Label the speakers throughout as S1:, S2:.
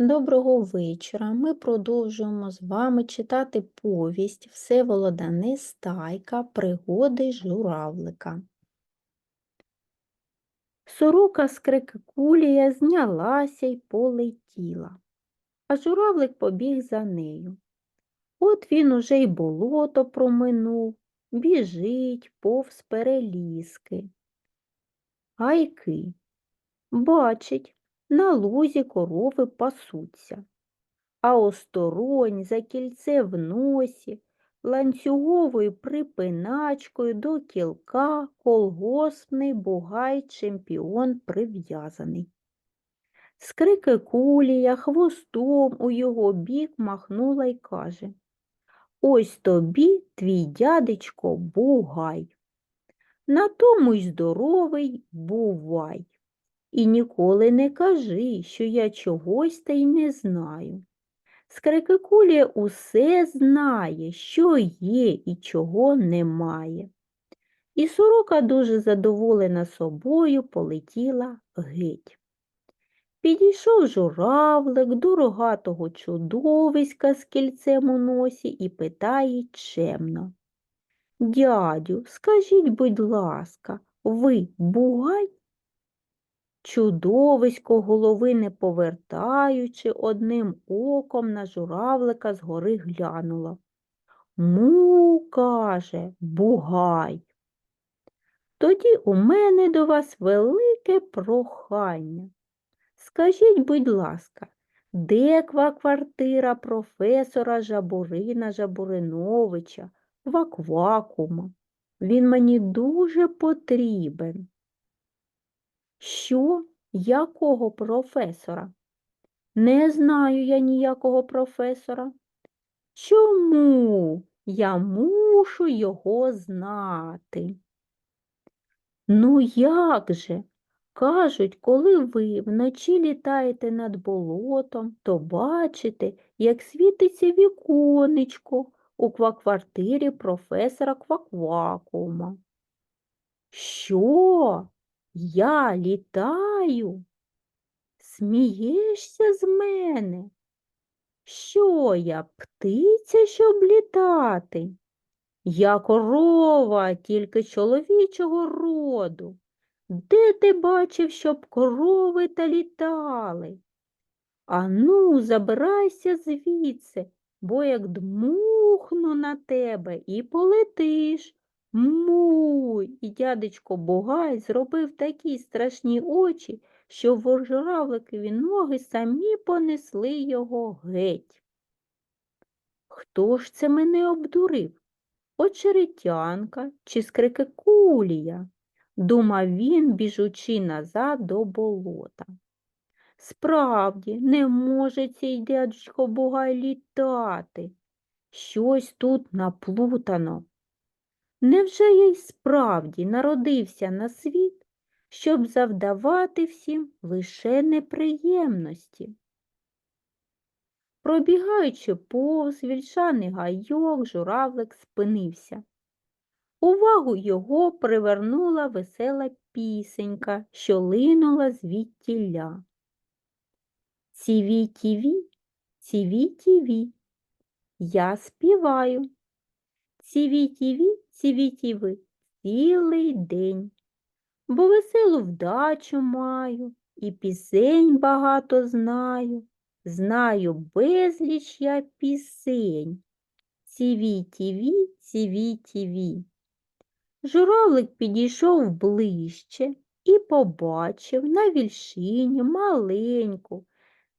S1: Доброго вечора. Ми продовжуємо з вами читати повість Всеволода Нестайка Пригоди журавлика. Сорока з крикикулія знялася й полетіла, а журавлик побіг за нею. От він уже й болото проминув, біжить повз перелізки. Гайки. Бачить, на лузі корови пасуться, а осторонь за кільце в носі, ланцюговою припиначкою до кілка колгоспний бугай чемпіон прив'язаний. Скрики кулія хвостом у його бік махнула й каже Ось тобі твій дядечко бугай. На тому й здоровий бувай. І ніколи не кажи, що я чогось та й не знаю. Скрикикулія усе знає, що є і чого немає. І сорока, дуже задоволена собою, полетіла геть. Підійшов журавлик до рогатого чудовиська з кільцем у носі і питає чемно. Дядю, скажіть, будь ласка, ви бугай? Чудовисько голови не повертаючи, одним оком на журавлика згори глянуло. Му, каже, бугай. Тоді у мене до вас велике прохання. Скажіть, будь ласка, де квартира професора Жабурина Жабуриновича, Ваквакума? Він мені дуже потрібен. Що? Якого професора? Не знаю я ніякого професора. Чому я мушу його знати? Ну, як же? Кажуть, коли ви вночі літаєте над болотом, то бачите, як світиться віконечко у квартирі професора Кваквакума. Що? Я літаю? Смієшся з мене? Що я, птиця, щоб літати? Я корова, тільки чоловічого роду. Де ти бачив, щоб корови та літали? Ану, забирайся звідси, бо як дмухну на тебе і полетиш. Муй, і дядечко Бугай зробив такі страшні очі, що воржуравликові ноги самі понесли його геть. Хто ж це мене обдурив? Очеретянка чи скрикикулія? думав він, біжучи назад до болота. Справді, не може цей дядечко Бугай літати. Щось тут наплутано. Невже я й справді народився на світ, щоб завдавати всім лише неприємності? Пробігаючи повз вільшаний гайок, журавлик спинився. Увагу його привернула весела пісенька, що линула звідтіля. Ціві-тіві, ціві-тіві, я співаю. Ціві-тіві, ціві-тіви, цілий день, бо веселу вдачу маю і пісень багато знаю. Знаю безліч я пісень. Ціві-тіві, ціві-тіві. Журавлик підійшов ближче і побачив на вільшині маленьку,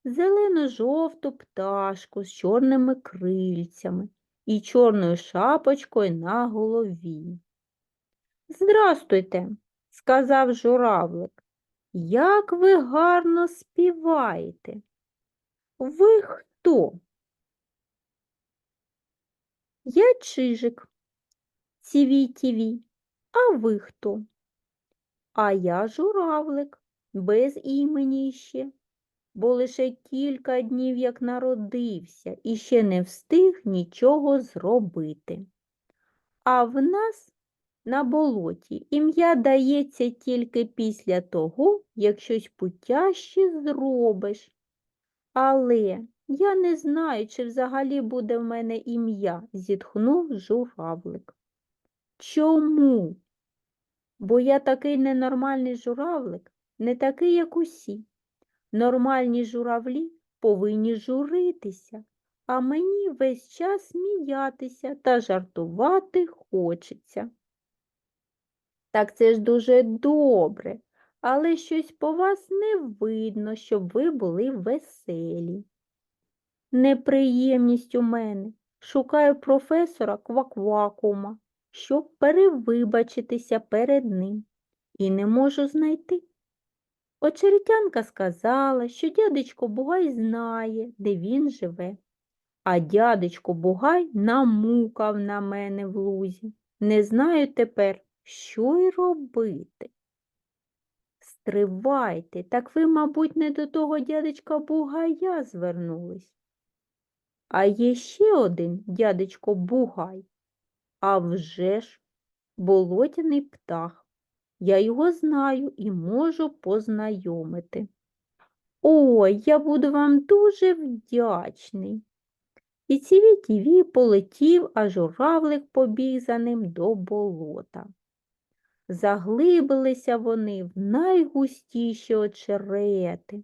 S1: зелено-жовту пташку з чорними крильцями і чорною шапочкою на голові. Здрастуйте, сказав журавлик. Як ви гарно співаєте? Ви хто? Я чижик, ціві-тіві, а ви хто? А я журавлик, без імені ще, бо лише кілька днів як народився і ще не встиг нічого зробити. А в нас на болоті ім'я дається тільки після того, як щось путяще зробиш. Але я не знаю, чи взагалі буде в мене ім'я, зітхнув журавлик. Чому? Бо я такий ненормальний журавлик, не такий, як усі. Нормальні журавлі повинні журитися, а мені весь час сміятися та жартувати хочеться. Так це ж дуже добре, але щось по вас не видно, щоб ви були веселі. Неприємність у мене. Шукаю професора Кваквакума, щоб перевибачитися перед ним, і не можу знайти. Очеретянка сказала, що дядечко Бугай знає, де він живе, а дядечко Бугай намукав на мене в лузі. Не знаю тепер, що й робити. Стривайте, так ви, мабуть, не до того дядечка Бугая звернулись. А є ще один дядечко Бугай. А вже ж, болотяний птах. Я його знаю і можу познайомити. Ой, я буду вам дуже вдячний. І ціві-тіві полетів, а журавлик побіг за ним до болота. Заглибилися вони в найгустіші очерети.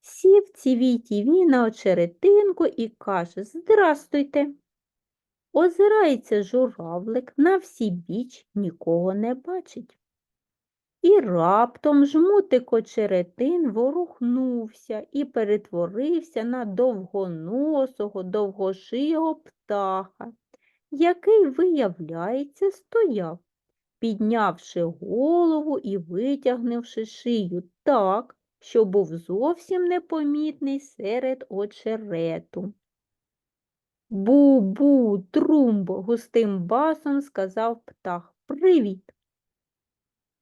S1: Сів ціві-тіві на очеретинку і каже Здрастуйте. Озирається журавлик на всі біч, нікого не бачить. І раптом жмутик очеретин ворухнувся і перетворився на довгоносого, довгошиєго птаха, який, виявляється, стояв, піднявши голову і витягнувши шию так, що був зовсім непомітний серед очерету. Бу-бу, трумбо, густим басом сказав птах. Привіт.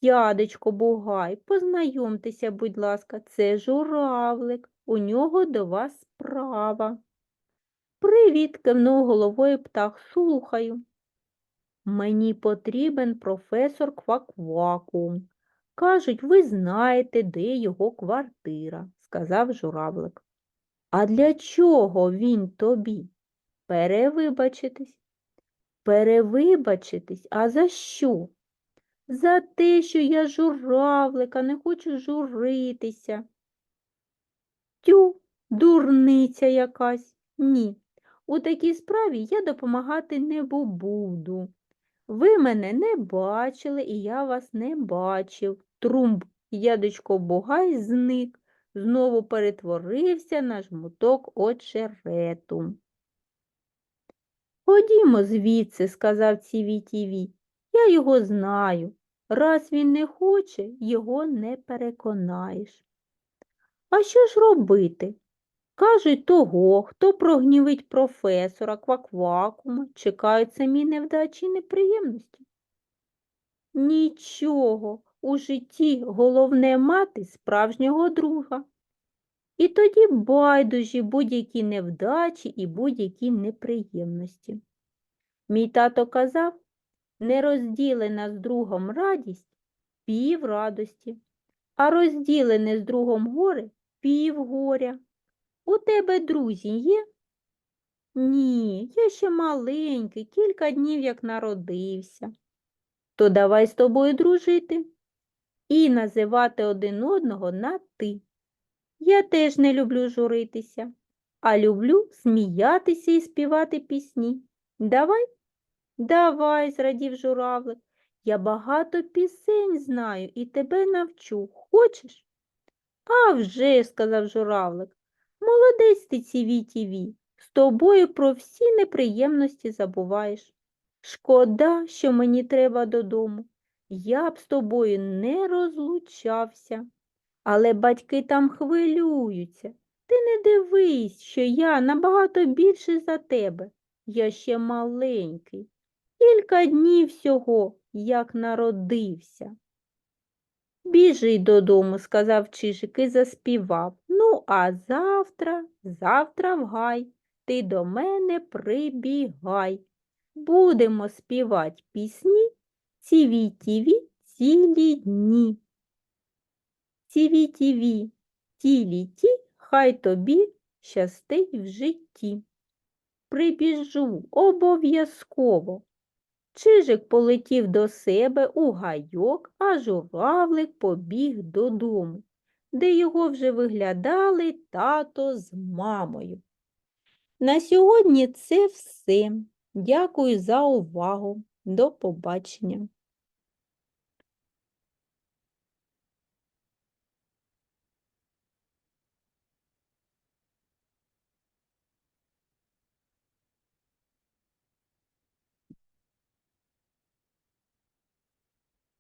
S1: Дядечко Бугай, познайомтеся, будь ласка, це журавлик, у нього до вас справа. Привіт, кивнув головою птах, слухаю. Мені потрібен професор Кваквакум. Кажуть, ви знаєте, де його квартира, сказав журавлик. А для чого він тобі? Перевибачитись. Перевибачитись, а за що? За те, що я журавлика, не хочу журитися. Тю, дурниця якась. Ні. У такій справі я допомагати не буду. Ви мене не бачили, і я вас не бачив. Трумб, ядочко Бугай зник, знову перетворився на жмуток очерету. Ходімо звідси, сказав Ціві-Тіві. Я його знаю. Раз він не хоче, його не переконаєш. А що ж робити? Кажуть, того, хто прогнівить професора кваквакума, чекають самі невдачі і неприємності. Нічого, у житті головне мати справжнього друга. І тоді байдужі будь-які невдачі і будь-які неприємності. Мій тато казав, нерозділена з другом радість пів радості, а розділене з другом горе пів горя. У тебе друзі є? Ні, я ще маленький, кілька днів як народився. То давай з тобою дружити і називати один одного на ти. Я теж не люблю журитися, а люблю сміятися і співати пісні. Давай? Давай, зрадів журавлик. Я багато пісень знаю і тебе навчу. Хочеш? «А вже», – сказав журавлик. Молодець ти ціві-тіві, з тобою про всі неприємності забуваєш. Шкода, що мені треба додому. Я б з тобою не розлучався. Але батьки там хвилюються. Ти не дивись, що я набагато більше за тебе. Я ще маленький. Кілька днів всього, як народився. Біжи додому, сказав Чижик і заспівав. Ну, а завтра, завтра в гай, ти до мене прибігай. Будемо співати пісні ціві-тіві цілі дні. Ціві-тіві, тілі ті, хай тобі щастить в житті. Прибіжу обов'язково. Чижик полетів до себе у гайок, а журавлик побіг додому, де його вже виглядали тато з мамою. На сьогодні це все. Дякую за увагу. До побачення.